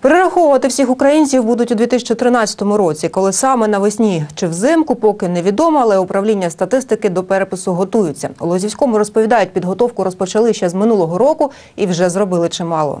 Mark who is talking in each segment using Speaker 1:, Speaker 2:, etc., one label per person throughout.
Speaker 1: Перераховувати всіх українців будуть у 2013 році, коли саме навесні чи взимку, поки невідомо, але управління статистики до перепису готуються. У Лозівському розповідають, підготовку розпочали ще з минулого року і вже зробили чимало.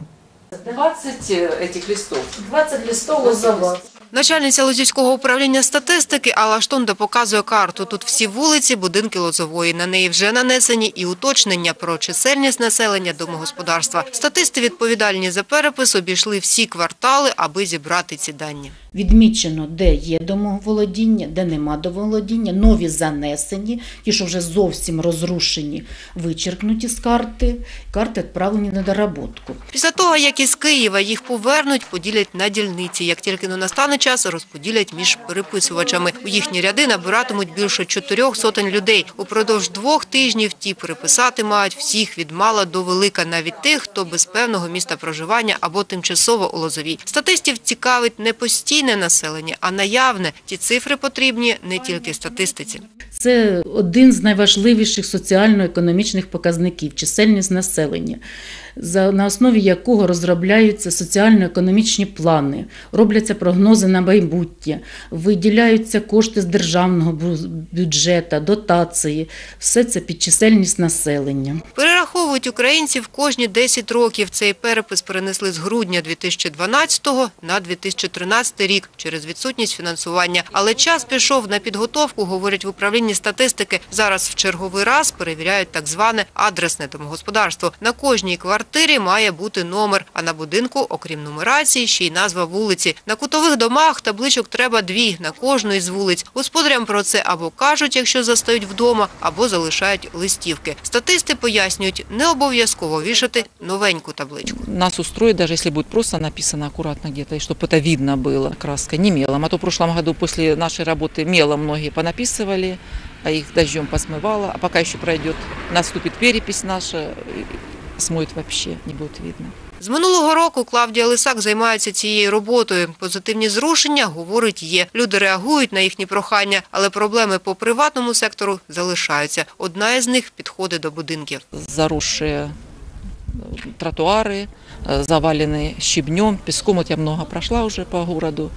Speaker 2: 20 этих листов.
Speaker 3: 20 листов лозова.
Speaker 1: Начальниця Лозівського управління статистики Алла Штонда показує карту. Тут всі вулиці, будинки Лозової. На неї вже нанесені і уточнення про чисельність населення домогосподарства. Статисти відповідальні за перепис обійшли всі квартали, аби зібрати ці дані.
Speaker 3: Відмічено, де є домоволодіння, де нема домоволодіння, нові занесені, ті, що вже зовсім розрушені, вичеркнуті з карти. Карти відправлені на доработку.
Speaker 1: Після того, як із Києва їх повернуть, поділять на дільниці. Як тільки не настане час, розподілять між переписувачами. У їхні ряди набиратимуть більше чотирьох сотень людей. Упродовж двох тижнів ті переписати мають всіх від мала до велика, навіть тих, хто без певного міста проживання або тимчасово у Лозовій. Статистів цікавить не постійне населення, а наявне. Ті цифри потрібні не тільки статистиці.
Speaker 3: Це один з найважливіших соціально-економічних показників чисельність населення, за, на основі якого розробляються соціально-економічні плани, робляться прогнози на майбутнє, виділяються кошти з державного бюджету, дотації. Все це під чисельність населення.
Speaker 1: Перераховують українців кожні 10 років. Цей перепис перенесли з грудня 2012 на 2013 рік через відсутність фінансування. Але час пішов на підготовку, говорять в управлінні статистики. Зараз в черговий раз перевіряють так зване адресне домогосподарство. На кожній квартирі має бути номер, а на будинку, окрім нумерації, ще й назва вулиці. На кутових домах табличок треба дві на кожну із вулиць. Господарям про це або кажуть, якщо застають вдома, або залишають листівки. Статисти пояснюють, не обов'язково вішати новеньку табличку.
Speaker 2: Нас устроит, даже если будет просто написано аккуратно где-то, и чтобы это видно было краской, не мелом. А то в прошлом году после нашей работы мелом многие понаписывали, а их дождем посмывало. А пока еще пройдет, наступит перепись наша, смоет вообще, не будет видно.
Speaker 1: З минулого року Клавдія Лисак займається цією роботою. Позитивні зрушення, говорить, є. Люди реагують на їхні прохання, але проблеми по приватному сектору залишаються. Одна із них – підходи до будинків.
Speaker 2: Э, тротуары, э, заваленные щебнем, песком. Вот я много прошла уже по городу.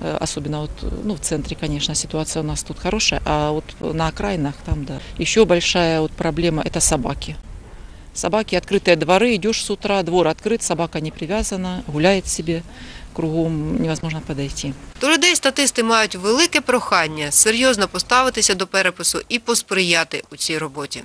Speaker 2: Э, Особенно вот, э, ну, в центре, конечно, ситуация у нас тут хорошая, а вот на окраинах там, да. Еще большая вот проблема – это собаки. Собаки, открытые дворы, идешь с утра, двор открыт, собака не привязана, гуляет себе, кругом невозможно подойти.
Speaker 1: До людей статисти мають велике прохання серйозно поставитися до перепису і посприяти у цій роботі.